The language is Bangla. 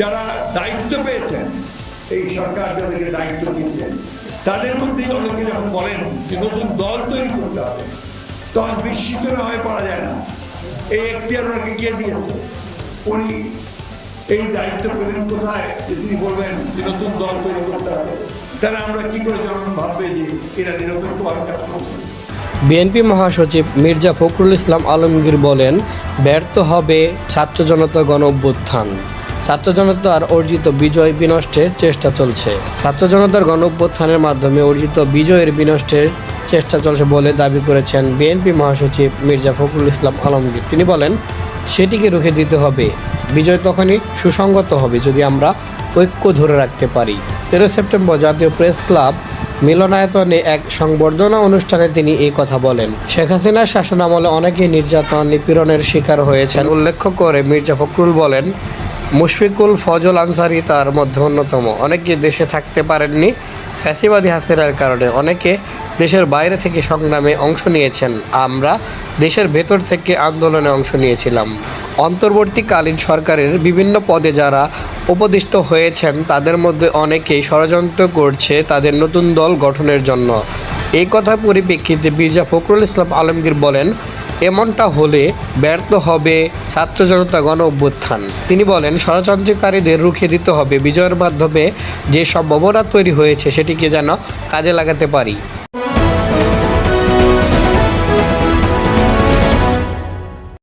যারা দায়িত্ব পেয়েছেন, এই সরকার যাদেরকে দায়িত্ব দিয়েছেন তাদের মধ্যেই অনেকে যখন বলেন যে নতুন দল তৈরি করতে হবে। তখন বিস্মিত না হয়ে পারা যায় না। এই এখতিয়ার ওনাকে কে দিয়েছে? উনি এই দায়িত্ব পেলেন কোথায়? যে তিনি বলবেন যে নতুন দল তৈরি করতে হবে। তাহলে আমরা কি করে জনগণ ভাববে যে এরা নিরপেক্ষভাবে কাজ করছে? বিএনপি মহাসচিব মির্জা ফখরুল ইসলাম আলমগীর বলেন, ব্যর্থ হবে ছাত্র জনতা গণ অভ্যুত্থান ছাত্র জনতার অর্জিত বিজয় বিনষ্টের চেষ্টা চলছে। ছাত্র জনতার গণ অভ্যুত্থানের মাধ্যমে অর্জিত বিজয়ের বিনষ্টের চেষ্টা চলছে বলে দাবি করেছেন বিএনপি মহাসচিব মির্জা ফখরুল ইসলাম আলমগীর। তিনি বলেন, সেটিকে রুখে দিতে হবে। বিজয় তখনই সুসংগত হবে যদি আমরা ঐক্য ধরে রাখতে পারি। তেরো সেপ্টেম্বর জাতীয় প্রেস ক্লাব মিলনায়তনে এক সংবর্ধনা অনুষ্ঠানে তিনি এই কথা বলেন। শেখ হাসিনার শাসনামলে অনেকেই নির্যাতন নিপীড়নের শিকার হয়েছেন। উল্লেখ করে মির্জা ফখরুল বলেন মুশফিকুল ফজল আনসারি তার মধ্যে অন্যতম। অনেকে দেশে থাকতে পারেননি, ফ্যাসিবাদী হাসিনার কারণে অনেকে দেশের বাইরে থেকে সংগ্রামে অংশ নিয়েছেন। আমরা দেশের ভেতর থেকে আন্দোলনে অংশ নিয়েছিলাম। অন্তর্বর্তীকালীন সরকারের বিভিন্ন পদে যারা উপদিষ্ট হয়েছেন, তাদের মধ্যে অনেকেই ষড়যন্ত্র করছে তাদের নতুন দল গঠনের জন্য। এই কথার পরিপ্রেক্ষিতে মির্জা ফখরুল ইসলাম আলমগীর বলেন এমনটা হলে ব্যর্থ হবে ছাত্র জনতা গণ অভ্যুত্থান তিনি বলেন, ষড়যন্ত্রকারীদের রুখে দিতে হবে, বিজয়ের মাধ্যমে যে সম্ভাবনা তৈরি হয়েছে সেটিকে যেন কাজে লাগাতে পারি।